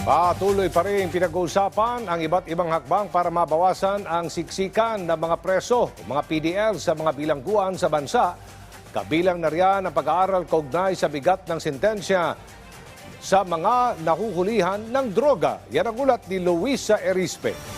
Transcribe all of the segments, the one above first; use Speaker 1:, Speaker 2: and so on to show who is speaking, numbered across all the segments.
Speaker 1: Patuloy pa rin pinag-uusapan ang iba't ibang hakbang para mabawasan ang siksikan ng mga preso, mga PDL sa mga bilangguan sa bansa. Kabilang na riyan ang pag-aaral kaugnay sa bigat ng sentensya sa mga nahuhulihan ng droga. Yan ang ulat ni Luisa Erispe.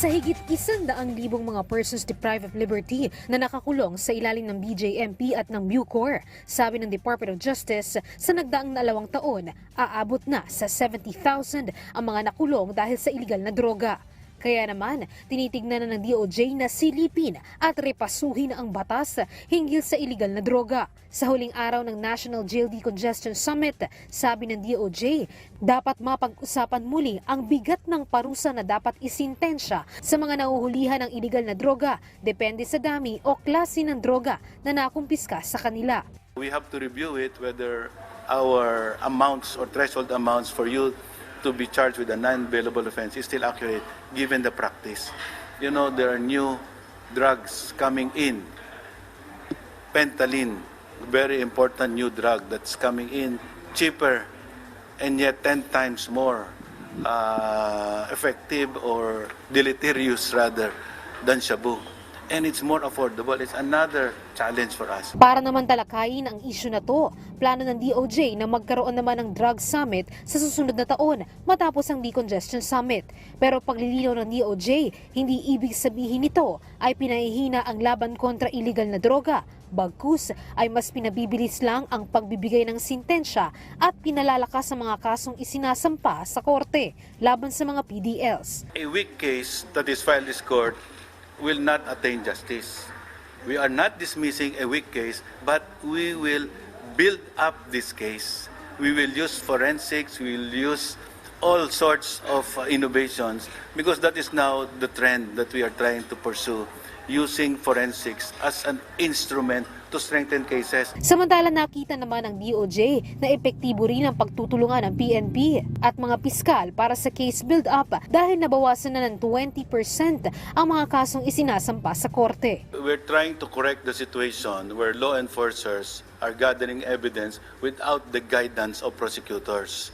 Speaker 2: Sa higit isang daang libong mga persons deprived of liberty na nakakulong sa ilalim ng BJMP at ng Bucor, sabi ng Department of Justice, sa nagdaang dalawang taon, aabot na sa 70,000 ang mga nakulong dahil sa iligal na droga. Kaya naman, tinitignan na ng DOJ na silipin at repasuhin ang batas hinggil sa iligal na droga. Sa huling araw ng National Jail Decongestion Summit, sabi ng DOJ, dapat mapag-usapan muli ang bigat ng parusa na dapat isintensya sa mga nahuhulihan ng iligal na droga, depende sa dami o klase ng droga na nakumpiska sa kanila.
Speaker 3: We have to review it whether our amounts or threshold amounts for you to be charged with a non-bailable offense is still accurate given the practice. You know, there are new drugs coming in. Pentalin, very important new drug that's coming in cheaper and yet 10 times more uh, effective or deleterious rather than shabu. And it's more affordable. It's another challenge for us.
Speaker 2: Para naman talakayin ang isyu na to, plano ng DOJ na magkaroon naman ng drug summit sa susunod na taon matapos ang decongestion summit. Pero paglilinaw ng DOJ, hindi ibig sabihin nito ay pinahihina ang laban kontra illegal na droga. Bagkus ay mas pinabibilis lang ang pagbibigay ng sintensya at pinalalakas ang mga kasong isinasampa sa korte laban sa mga PDLs.
Speaker 3: A weak case that is filed this court will not attain justice. We are not dismissing a weak case, but we will build up this case. We will use forensics, we will use all sorts of uh, innovations because that is now the trend that we are trying to pursue using forensics as an instrument to strengthen cases.
Speaker 2: Samantala nakita naman ng DOJ na epektibo rin ang pagtutulungan ng PNP at mga piskal para sa case build-up dahil nabawasan na ng 20% ang mga kasong isinasampa sa korte.
Speaker 3: We're trying to correct the situation where law enforcers are gathering evidence without the guidance of prosecutors.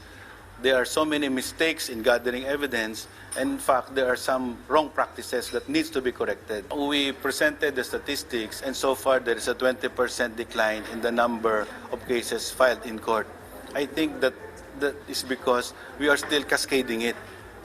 Speaker 3: There are so many mistakes in gathering evidence, in fact, there are some wrong practices that needs to be corrected. We presented the statistics, and so far there is a 20% decline in the number of cases filed in court. I think that that is because we are still cascading it.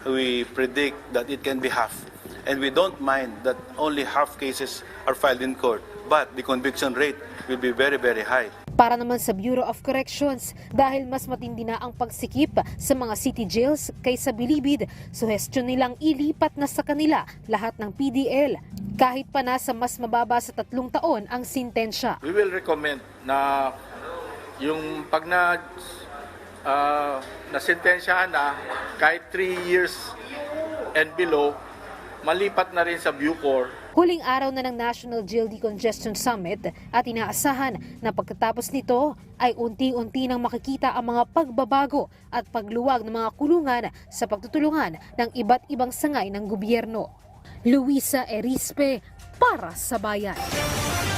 Speaker 3: We predict that it can be half. And we don't mind that only half cases are filed in court, but the conviction rate will be very, very high.
Speaker 2: Para naman sa Bureau of Corrections dahil mas matindi na ang pagsikip sa mga city jails kaysa bilibid, suhestyon nilang ilipat na sa kanila lahat ng PDL kahit pa nasa mas mababa sa tatlong taon ang sintensya.
Speaker 4: we will recommend na yung pag na uh, nasentensyahan na kahit 3 years and below, malipat na rin sa Bucor
Speaker 2: Huling araw na ng National Jail Decongestion Summit at inaasahan na pagkatapos nito ay unti-unti nang makikita ang mga pagbabago at pagluwag ng mga kulungan sa pagtutulungan ng iba't ibang sangay ng gobyerno. Luisa Erispe para sa Bayan.